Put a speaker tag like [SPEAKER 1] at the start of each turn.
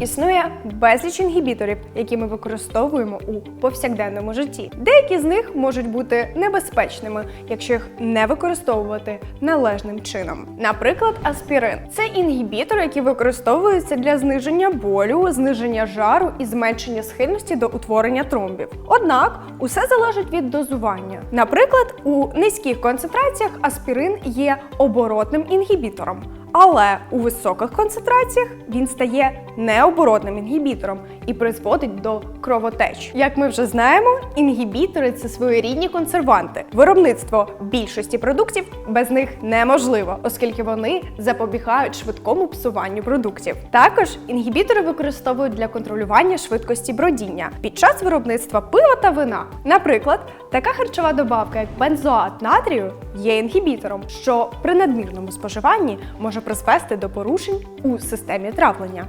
[SPEAKER 1] Існує безліч інгібіторів, які ми використовуємо у повсякденному житті. Деякі з них можуть бути небезпечними, якщо їх не використовувати належним чином. Наприклад, аспірин це інгібітор, який використовується для зниження болю, зниження жару і зменшення схильності до утворення тромбів. Однак усе залежить від дозування. Наприклад, у низьких концентраціях аспірин є оборотним інгібітором. Але у високих концентраціях він стає необоротним інгібітором і призводить до кровотеч. Як ми вже знаємо, інгібітори це своєрідні консерванти. Виробництво більшості продуктів без них неможливо, оскільки вони запобігають швидкому псуванню продуктів. Також інгібітори використовують для контролювання швидкості бродіння під час виробництва пива та вина. Наприклад, така харчова добавка, як бензоат натрію, є інгібітором, що при надмірному споживанні може призвести до порушень у системі травлення.